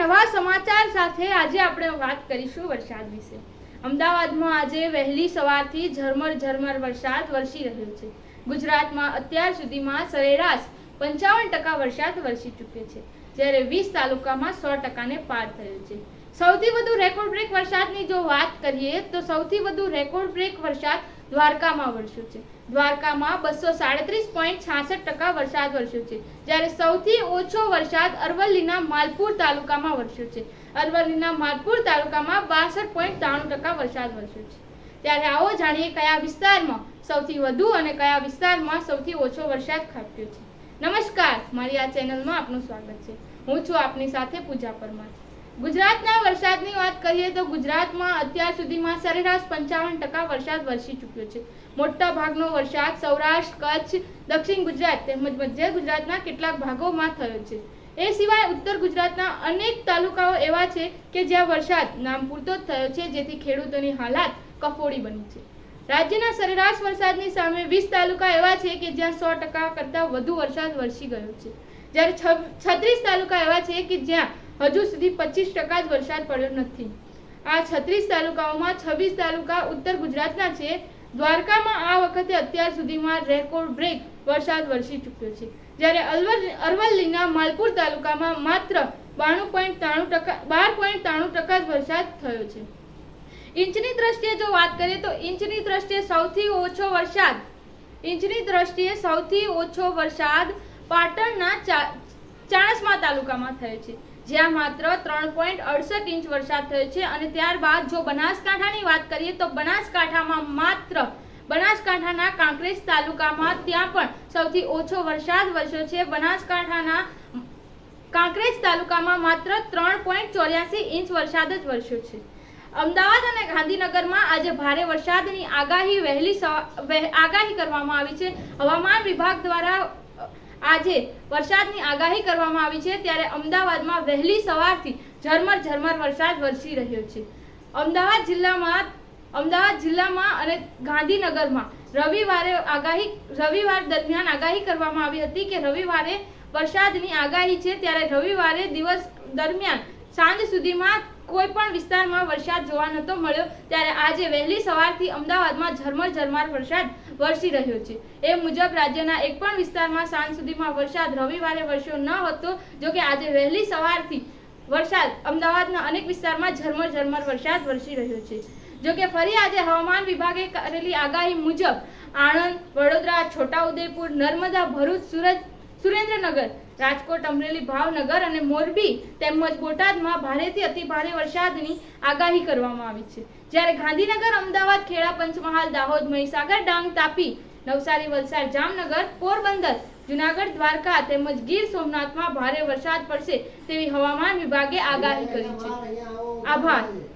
નવા સમાચાર સાથે આજે આપણે વાત કરીશું વરસાદ વિશે. અમદાવાદમાં આજે વહેલી સવારથી ઝરમર ઝરમર વરસાદ વરસી રહ્યો છે. ગુજરાતમાં અત્યાર સુધીમાં સરેરાશ પંચાવન ટકા વરસાદ વરસી ચૂક્યો છે, જ્યારે વીસ તાલુકામાં સો ટકાને પાર થયો છે. સૌથી વધુ રેકોર્ડ બ્રેક વરસાદની જો વાત કરીએ તો સૌથી વધુ રેકોર્ડ બ્રેક વરસાદ દ્વારકામાં વરસ્યો છે. દ્વારકામાં બસો સાડત્રીસ પોઈન્ટ છાસઠ ટકા વરસાદ વરસ્યો છે. જ્યારે સૌથી ઓછો વરસાદ અરવલ્લીના માલપુર તાલુકામાં વરસ્યો છે. અરવલ્લીના માલપુર તાલુકામાં બાસઠ પોઈન્ટ ત્રાણું ટકા વરસાદ વરસ્યો છે. ત્યારે આવો જાણીએ કયા વિસ્તારમાં સૌથી વધુ અને કયા વિસ્તારમાં સૌથી ઓછો વરસાદ ખાબક્યો છે. નમસ્કાર, મારી આ ચેનલમાં આપનું સ્વાગત છે. હું છું આપની સાથે પૂજા પરમાર. ગુજરાતના વરસાદની વાત કરીએ તો ગુજરાતમાં અત્યાર સુધીમાં સરેરાશ પંચાવન ટકા વરસાદ વરસી ચૂક્યો છે. મોટા ભાગનો વરસાદ સૌરાષ્ટ્ર, કચ્છ, દક્ષિણ ગુજરાત તેમજ મધ્ય ગુજરાતના કેટલાક ભાગોમાં થયો છે. એ સિવાય ઉત્તર ગુજરાતના અનેક તાલુકાઓ એવા છે કે જ્યાં વરસાદ નામ પૂરતો જ થયો છે, જેથી ખેડૂતોની હાલાત કફોડી બની છે. રાજ્યના સરેરાશ વરસાદની સામે વીસ તાલુકા એવા છે કે જ્યાં સો ટકા કરતાં વધુ વરસાદ વરસી ગયો છે. જ્યારે છત્રીસ તાલુકા એવા છે કે જ્યાં હજુ સુધી પચીસ ટકા જ વરસાદ પડ્યો નથી. આ છત્રીસ તાલુકાઓમાં છવ્વીસ તાલુકા ઉત્તર ગુજરાતના છે. દ્વારકામાં આ વખતે અત્યાર સુધીમાં રેકોર્ડ બ્રેક વરસાદ વરસી ચૂક્યો છે. જ્યારે અલવર અરવલ્લીના માલપુર તાલુકામાં માત્ર બાણું પોઈન્ટ ત્રાણું ટકા, બાર પોઈન્ટ ત્રાણું ટકા જ વરસાદ થયો છે. ઇંચની દ્રષ્ટિએ જો વાત કરીએ તો ઇંચની દ્રષ્ટિએ સૌથી ઓછો વરસાદ, ઇંચની દ્રષ્ટિએ સૌથી ઓછો વરસાદ પાટણના ચાણસ્મા તાલુકામાં થયો છે. જ્યાં માત્ર ત્રણ પોઈન્ટ અડસઠ ઇંચ વરસાદ થયો છે અને ત્યારબાદ જો બનાસકાંઠાની વાત કરીએ તો બનાસકાંઠામાં માત્ર, બનાસકાંઠાના કાંકરેજ તાલુકામાં ત્યાં પણ સૌથી ઓછો વરસાદ વરસ્યો છે. બનાસકાંઠાના કાંકરેજ તાલુકામાં માત્ર ત્રણ પોઈન્ટ ચોર્યાસી ઇંચ વરસાદ જ વરસ્યો છે. અમદાવાદ અને ગાંધીનગરમાં આજે ભારે વરસાદની આગાહી વહેલી આગાહી કરવામાં આવી છે. હવામાન વિભાગ દ્વારા આજે વરસાદની આગાહી કરવામાં આવી છે, ત્યારે અમદાવાદમાં વહેલી સવારથી ઝરમર ઝરમર વરસાદ વરસી રહ્યો છે. અમદાવાદ જિલ્લામાં અમદાવાદ જિલ્લામાં અને ગાંધીનગરમાં રવિવારે આગાહી, રવિવાર દરમિયાન આગાહી કરવામાં આવી હતી કે રવિવારે વરસાદની આગાહી છે, ત્યારે રવિવારે દિવસ દરમિયાન સાંજ સુધીમાં કોઈ પણ વિસ્તારમાં વરસાદ જોવા નતો મળ્યો, ત્યારે આજે વહેલી સવારથી અમદાવાદમાં ઝરમર ઝરમર વરસાદ વરસી રહ્યો છે. એ મુજબ રાજ્યના એક પણ વિસ્તારમાં સાંજ સુધીમાં વરસાદ રવિવારે વરસ્યો ન હતો જો કે આજે વહેલી સવારથી વરસાદ અમદાવાદના અનેક વિસ્તારમાં ઝરમર ઝરમર વરસાદ વરસી રહ્યો છે. જો કે ફરી આજે હવામાન વિભાગે કરેલી આગાહી મુજબ આણંદ, વડોદરા, છોટાઉદેપુર, નર્મદા, ભરૂચ, સુરત, સુરેન્દ્રનગર રાજકોટ, અમરેલી, ભાવનગર અને મોરબી તેમજ બોટાદમાં ભારેથી અતિ ભારે વરસાદની આગાહી કરવામાં આવી છે. જ્યારે ગાંધીનગર, અમદાવાદ, ખેડા, પંચમહાલ, દાહોદ, મહીસાગર, ડાંગ, તાપી, નવસારી, વલસાડ, જામનગર, પોરબંદર, જુનાગઢ, દ્વારકા તેમજ ગીર સોમનાથમાં ભારે વરસાદ પડશે તેવી હવામાન વિભાગે આગાહી કરી છે. આભાર.